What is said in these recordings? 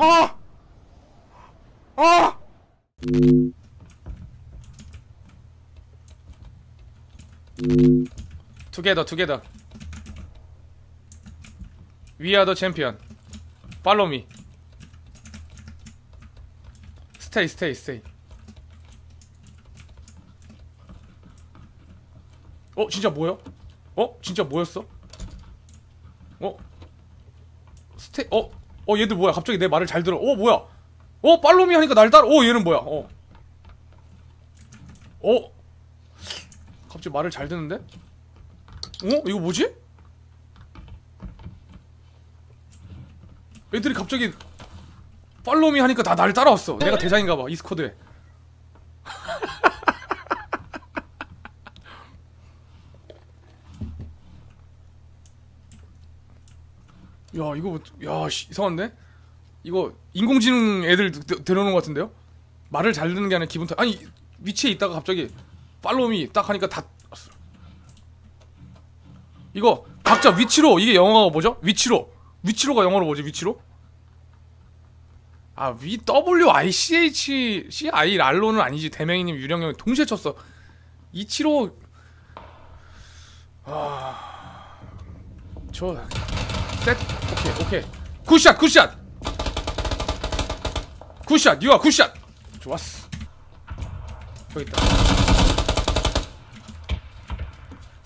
아! 아! 투게더 투게더 위아더 챔피언 팔로미 스테이 스테이 스테이 어? 진짜 뭐야? 어? 진짜 뭐였어? 어? 스테.. 어? 어 얘들 뭐야? 갑자기 내 말을 잘 들어. 어 뭐야? 어 팔로미 하니까 날 따라. 어 얘는 뭐야? 어. 어? 갑자기 말을 잘 듣는데? 어? 이거 뭐지? 애들이 갑자기 팔로미 하니까 다 날 따라왔어. 내가 대장인가봐. 이 스쿼드에 야 이거 뭐- 야 씨, 이상한데? 이거 인공지능 애들 데- 데려오는 것 같은데요? 말을 잘 듣는 게 아니라 기분 탓 아니 위치에 있다가 갑자기 팔로미 딱 하니까 다 이거 각자 위치로 이게 영어가 뭐죠? 위치로 위치로가 영어로 뭐지 위치로? 아 위 W I C H C I 랄로는 아니지 대명이님 유령형 동시에 쳤어 이치로 아 저 셋. 오케이 오케이. 굿샷 굿샷. 굿샷 유아 굿샷. 좋았어. 저기 있다.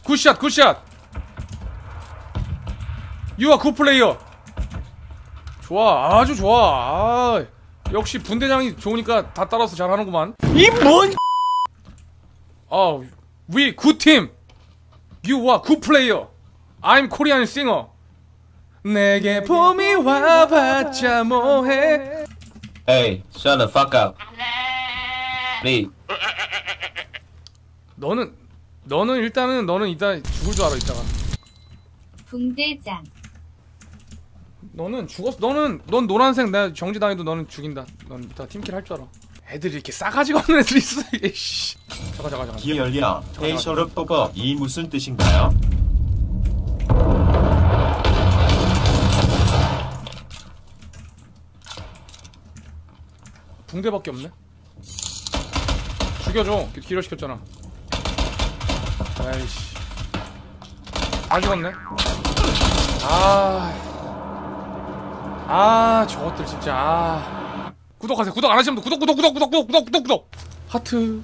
굿샷 굿샷. 유아 굿플레이어. 좋아 아주 좋아. 아, 역시 분대장이 좋으니까 다 따라서 잘하는구만. 이뭔 아 we good team you are good player I'm Korean singer 내게 봄이 와봤자 뭐해? Hey, shut the fuck up. 리, 너는 너는 일단은 너는 이따 죽을 줄 알아 이따가. 붕대장. 너는 죽었어 너는 넌 노란색 내가 정지 당해도 너는 죽인다. 넌 이따 팀킬 할 줄 알아. 애들이 이렇게 싸가지가 없는 애들이 있어 씨. 잠깐 잠깐 잠깐. 기열려. 페이셜을 뽑어 이 무슨 뜻인가요? 붕대밖에 없네. 죽여줘. 기절시켰잖아. 아이씨. 다 죽었네. 아... 아 저것들 진짜. 아... 구독하세요. 구독 안하시면 구독 구독 구독 구독 구독 구독 구독. 하트.